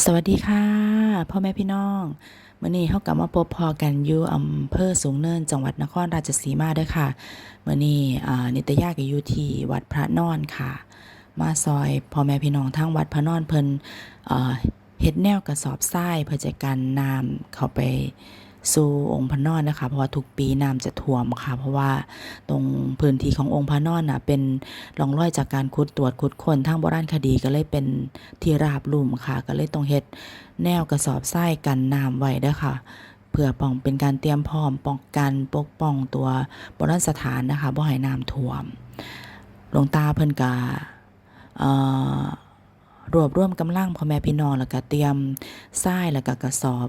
สวัสดีค่ะพ่อแม่พี่น้องมื่อนี้เขากลับมาพบพอกันอยู่อำเภอสูงเนิน จังหวัดนครราชสีมาด้วยค่ะมื่อนี้นิตยากอยู่ที่วัดพระนอนค่ะ มาซอยพ่อแม่พี่น้องทั้งวัดพระนอนเพิ่นเอ่อเฮ็ดแนวกระสอบทรายเพื่อจะกันน้ำเข้าไป สู่องค์พระนอนนะคะ เพราะว่าทุกปีน้ำจะท่วมค่ะ เพราะว่าตรงพื้นที่ขององค์พระนอนน่ะเป็นร่องรอยจากการขุดตรวจขุดค้นทางโบราณคดีก็เลยเป็นที่ราบลุ่มค่ะ ก็เลยต้องเฮ็ดแนวกระสอบทรายกันน้ำไว้ด้อค่ะเพื่อป้องเป็นการเตรียมพร้อมป้องกันปกป้องตัวโบราณสถานนะคะบ่ให้น้ำท่วมหลวงตาเพิ่นกะเอ่อรวบรวมกำลังพ่อแม่พี่น้องแล้วก็เตรียมทรายแล้วก็กระสอบ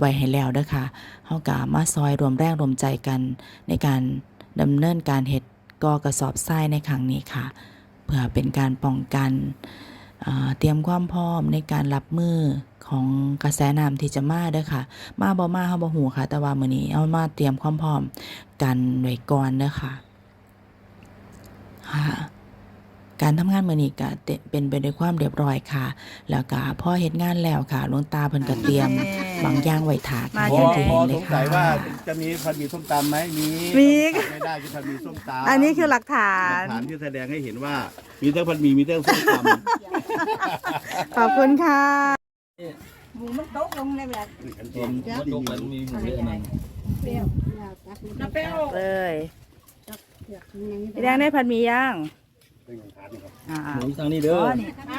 ไว้ให้แล้วเด้อค่ะเฮากะมาซอยรวมแรงรวมใจกันในการดำเนินการเฮ็ดก่อกระสอบทรายในครั้งนี้ค่ะ เพื่อเป็นการป้องกันเตรียมความพร้อมในการรับมือของกระแสน้ำที่จะมาเด้อค่ะ มาบ่มาเฮาบ่ฮู้ค่ะ แต่ว่ามื้อนี้เอามาเตรียมความพร้อมกันไว้ก่อนเด้อค่ะค่ะ การทำงานมื้อนี้ก็เตเป็นไปด้วยความเรียบร้อยค่ะ แล้วก็พอเฮ็ดงานแล้วค่ะหลวงตาเพิ่นก็เตรียมบางอย่างไว้ถาค่ะมาอเดี๋ย่างยวที่พเห็อนเลสยงค่ะสัยว่าจะมีผัดหมี่ส้มตำไหมมีมี ไม่ได้คือผัดหมี่ส้มตำอันนี้คือหลักฐาหลันกฐานที่แสดงให้เห็นว่ามีทั้งผัดหมี่มีทั้งส้มตขอบคุณค่ะ หมูมันตกลงในแบบำอันที่มันตกไปมันมีหมูเยอะนั่นเปรี้ยวน้ำเปรี้ยวเลยพี่แดงได้ผัดหมี่ย่างอ่า หมูทางนี้เด้อ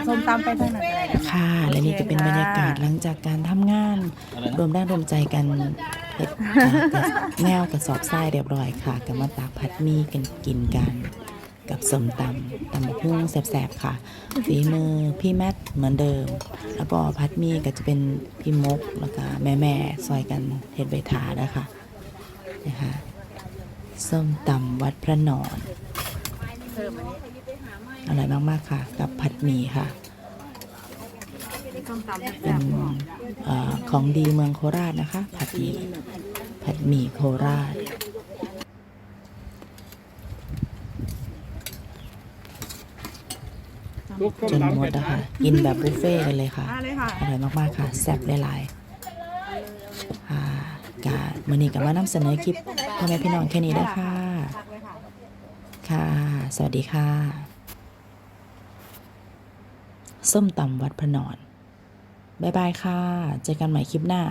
ส้มตำไปทางไหนก็ได้นะค่ะ และนี่ก็เป็นบรรยากาศหลังจากการทำงานอะไรรวนะมแรงรวมใจกันเฮ็ดอ่าแนวกระสอบทรายเรียบร้อยค่ะก็มาตักผัดหมีกันกินกัน กับสมตำตำบักหุ่งแซ่บๆค่ะฝีมือพี่แมทเหมือนเดิม แล้วก็ผัดหมีก็จะเป็นพี่มกแล้วก็แม่ๆซอยกันเฮ็ดใบถานะคะนะคะส้มตำวัดพระนอนอ ร่อยมากๆค่ะ กับผัดหมี่ค่ะส้มตำเป็นเออของดีเมืองโคราชนะคะ ผัดหมี่ผัดหมี่โคราชจนหมดนะคะกินแบบบุฟเฟ่ต์กันเลยค่ะมาเลยค่ะ อร่อยมากๆค่ะ แซ่บหลายๆค่ะกะมื่อนี้กับมานำเสนอคลิปพ่อแม่พี่น้องแค่นี้ได้อค่ะ ค่ะ สวัสดีค่ะ ส้มตำวัดพระนอน บ๊ายบายค่ะ เจอกันใหม่คลิปหน้า